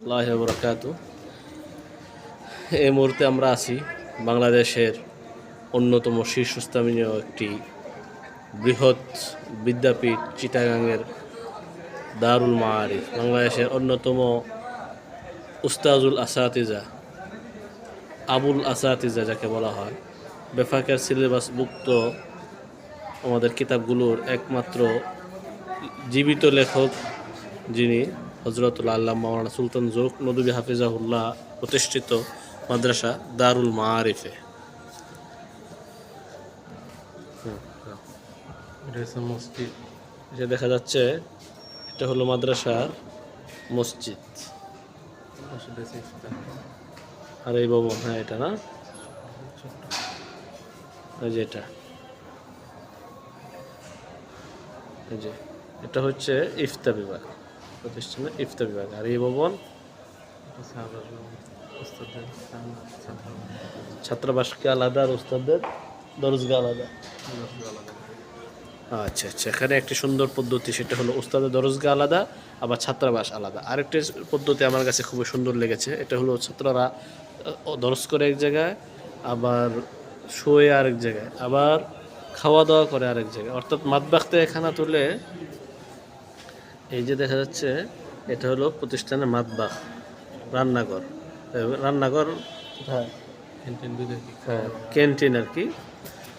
আল্লাহ এই মুহূর্তে আমরা আছি বাংলাদেশের অন্যতম শীর্ষস্থানীয় একটি বৃহৎ বিদ্যাপীঠ, চিটাগাংয়ের দারুল মাআরিফ, বাংলাদেশের অন্যতম উস্তাজুল আসাতিজা, আবুল আসাতিজা যাকে বলা হয়। বেফাকের সিলেবাসভুক্ত আমাদের কিতাবগুলোর একমাত্র জীবিত লেখক যিনি হজরতুল্লাহ আল্লাহ মাওলানা সুলতান জোক নদী হাফিজাহুল্লাহ প্রতিষ্ঠিত মাদ্রাসা দারুল মাআরিফে। এটা দেখা যাচ্ছে এটা হলো মাদ্রাসার মসজিদ। আর এই ভবন হ্যাঁ এটা না? এই যে এটা। এই যে এটা হচ্ছে ইফতা বিভাগ। প্রতিষ্ঠানের ইফতা বিভাগ। আর এই ভবন ওস্তাদের ছাত্রাবাসকে আলাদা আর ওস্তাদদের দরজগা আলাদা। আচ্ছা আচ্ছা এখানে একটি সুন্দর পদ্ধতি, সেটা হলো উস্তাদের দরজগা আলাদা, আবার ছাত্রাবাস আলাদা। আরেকটি পদ্ধতি আমার কাছে খুবই সুন্দর লেগেছে, এটা হলো ছাত্ররা দরজ করে এক জায়গায়, আবার শোয়ে আরেক জায়গায়, আবার খাওয়া দাওয়া করে আরেক জায়গায়। অর্থাৎ মাতবাখতে খানা তুলে এই যে দেখা যাচ্ছে এটা হলো প্রতিষ্ঠানের মাতবাখ রান্নাঘর। রান্নাঘর ক্যান্টিন হ্যাঁ ক্যান্টিন আর কি।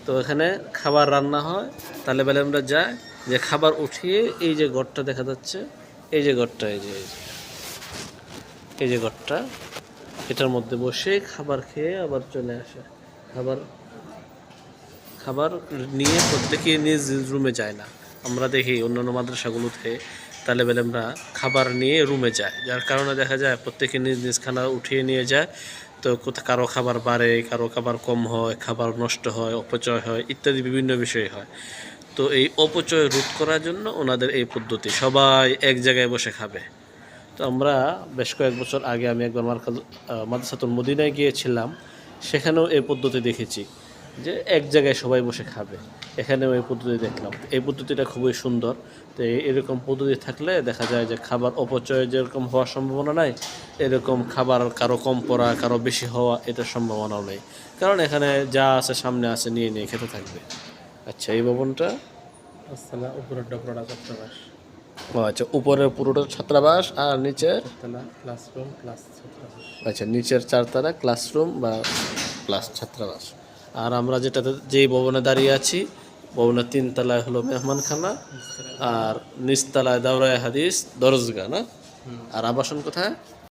তো এখানে খাবার রান্না হয় তাহলে বেলা আমরা যাই যে খাবার উঠিয়ে এই যে ঘরটা দেখা যাচ্ছে এই যে ঘরটা এই যে এই যে এই যে ঘরটা এটার মধ্যে বসে খাবার খেয়ে আবার চলে আসে। খাবার খাবার নিয়ে প্রত্যেকে নিজ রুমে যায় না। আমরা দেখি অন্যান্য মাদ্রাসাগুলোতে তাহলে বেলে আমরা খাবার নিয়ে রুমে যায় যার কারণে দেখা যায় প্রত্যেকে নিজ নিজ খানা উঠিয়ে নিয়ে যায়। তো কারও খাবার বাড়ে, কারও খাবার কম হয়, খাবার নষ্ট হয়, অপচয় হয়, ইত্যাদি বিভিন্ন বিষয় হয়। তো এই অপচয় রোধ করার জন্য ওনাদের এই পদ্ধতি, সবাই এক জায়গায় বসে খাবে। তো আমরা বেশ কয়েক বছর আগে আমি একবার মার্কাজ মাদ্রাসাতুল মদিনায় গিয়েছিলাম। সেখানেও এই পদ্ধতি দেখেছি। যে এক জায়গায় সবাই বসে খাবে। এখানেও এই পদ্ধতি দেখলাম। এই পদ্ধতিটা খুবই সুন্দর। তো এরকম পদ্ধতি থাকলে দেখা যায় যে খাবার অপচয় যেরকম হওয়ার সম্ভাবনা নাই এরকম খাবার কারও কম পড়া কারও বেশি হওয়া এটার সম্ভাবনাও নেই। কারণ এখানে যা আছে সামনে আছে নিয়ে নিয়ে খেতে থাকবে। আচ্ছা এই ভবনটা? ও আচ্ছা উপরের পুরোটা ছাত্রাবাস আর নিচে আচ্ছা নিচের চারতলা ক্লাসরুম বা ক্লাস ছাত্রাবাস আর আমরা যেটাতে যেই ভবনে দাঁড়িয়ে আছি, ভবনের তিন তলায় হলো মেহমানখানা আর নিচতলায় দাওরায় হাদিস দরজগা না? আর আবাসন কোথায়?